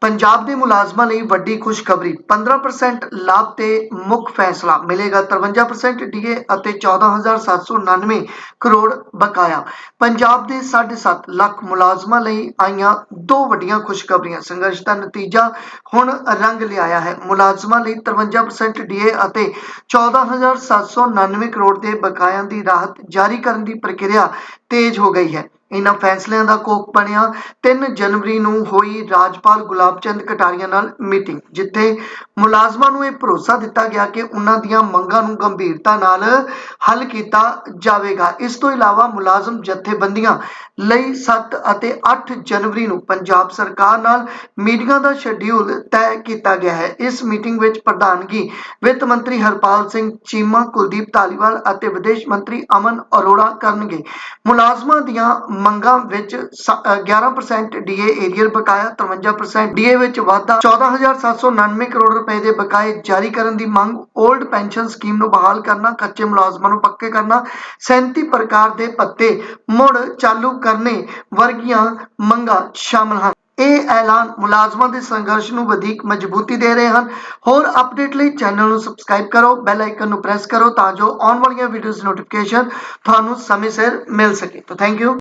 ਪੰਜਾਬ ਦੇ ਮੁਲਾਜ਼ਮਾਂ ਲਈ ਵੱਡੀ ਖੁਸ਼ਖਬਰੀ। 15% ਲਾਭ ਤੇ ਮੁੱਖ ਫੈਸਲਾ ਮਿਲੇਗਾ। 53% ਡੀਏ ਅਤੇ 14799 ਕਰੋੜ ਬਕਾਇਆ। ਪੰਜਾਬ ਦੇ 7.5 ਲੱਖ ਮੁਲਾਜ਼ਮਾਂ ਲਈ ਆਈਆਂ ਦੋ ਵੱਡੀਆਂ ਖੁਸ਼ਖਬਰੀਆਂ। ਸੰਘਰਸ਼ ਦਾ ਨਤੀਜਾ ਹੁਣ ਰੰਗ ਲਿਆਇਆ ਹੈ। ਮੁਲਾਜ਼ਮਾਂ ਲਈ 53% ਡੀਏ ਅਤੇ 14799 ਕਰੋੜ ਦੇ ਬਕਾਇਆਂ ਦੀ ਰਾਹਤ ਜਾਰੀ ਕਰਨ ਦੀ ਪ੍ਰਕਿਰਿਆ ਤੇਜ਼ ਹੋ ਗਈ ਹੈ। ਇਹਨਾਂ ਫੈਸਲਿਆਂ ਦਾ ਕੋਕ ਬਣਿਆ। 3 ਜਨਵਰੀ ਨੂੰ ਹੋਈ ਰਾਜਪਾਲ ਗੁਲਾਬ ਚੰਦ ਕਟਾਰੀਆ ਨਾਲ ਮੀਟਿੰਗ, ਜਿੱਥੇ ਮੁਲਾਜ਼ਮਾਂ ਨੂੰ ਇਹ ਭਰੋਸਾ ਦਿੱਤਾ ਗਿਆ ਕਿ ਉਹਨਾਂ ਦੀਆਂ ਮੰਗਾਂ ਨੂੰ ਗੰਭੀਰਤਾ ਨਾਲ ਹੱਲ ਕੀਤਾ ਜਾਵੇਗਾ। ਇਸ ਤੋਂ ਇਲਾਵਾ ਮੁਲਾਜ਼ਮ ਜਥੇਬੰਦੀਆਂ ਲਈ 7 ਅਤੇ 8 ਜਨਵਰੀ ਨੂੰ ਪੰਜਾਬ ਸਰਕਾਰ ਨਾਲ ਮੀਟਿੰਗਾਂ ਦਾ ਸ਼ੈਡਿਊਲ ਤੈਅ ਕੀਤਾ ਗਿਆ ਹੈ। ਇਸ ਮੀਟਿੰਗ ਵਿੱਚ ਪ੍ਰਧਾਨਗੀ ਵਿੱਤ ਮੰਤਰੀ ਹਰਪਾਲ ਸਿੰਘ ਚੀਮਾ, ਕੁਲਦੀਪ ਧਾਲੀਵਾਲ ਅਤੇ ਵਿਦੇਸ਼ ਮੰਤਰੀ ਅਮਨ ਅਰੋੜਾ ਕਰਨਗੇ। ਮੁਲਾਜ਼ਮਾਂ ਦੀਆਂ ਮੰਗਾਂ ਵਿੱਚ ਸ- ਅ, 11% ਡੀਏ ਏਰੀਅਲ ਬਕਾਇਆ 53% ਡੀਏ ਵਿੱਚ ਵਾਧਾ 14799 ਕਰੋੜ ਰੁਪਏ ਦੇ ਬਕਾਏ ਜਾਰੀ ਕਰਨ ਦੀ ਮੰਗ 올ਡ ਪੈਨਸ਼ਨ ਸਕੀਮ ਨੂੰ ਬਹਾਲ ਕਰਨਾ ਕੱਚੇ ਮੁਲਾਜ਼ਮਾਂ ਨੂੰ ਪੱਕੇ ਕਰਨਾ 37 ਪ੍ਰਕਾਰ ਦੇ ਭੱਤੇ ਮੁੜ ਚਾਲੂ ਕਰਨੇ ਵਰਗੀਆਂ ਮੰਗਾਂ ਸ਼ਾਮਲ ਹਨ। ਇਹ ਐਲਾਨ ਮੁਲਾਜ਼ਮਾਂ ਦੇ ਸੰਘਰਸ਼ ਨੂੰ ਵਧੇਕ ਮਜ਼ਬੂਤੀ ਦੇ ਰਹੇ ਹਨ। ਹੋਰ ਅਪਡੇਟ ਲਈ ਚੈਨਲ ਨੂੰ ਸਬਸਕ੍ਰਾਈਬ ਕਰੋ ਬੈਲ ਆਈਕਨ ਨੂੰ ਪ੍ਰੈਸ ਕਰੋ ਤਾਂ ਜੋ ਆਉਣ ਵਾਲੀਆਂ ਵੀਡੀਓਜ਼ ਨੋਟੀਫਿਕੇਸ਼ਨ ਤੁਹਾਨੂੰ ਸਮੇਂ ਸਿਰ ਮਿਲ ਸਕੇ। ਤਾਂ ਥੈਂਕ ਯੂ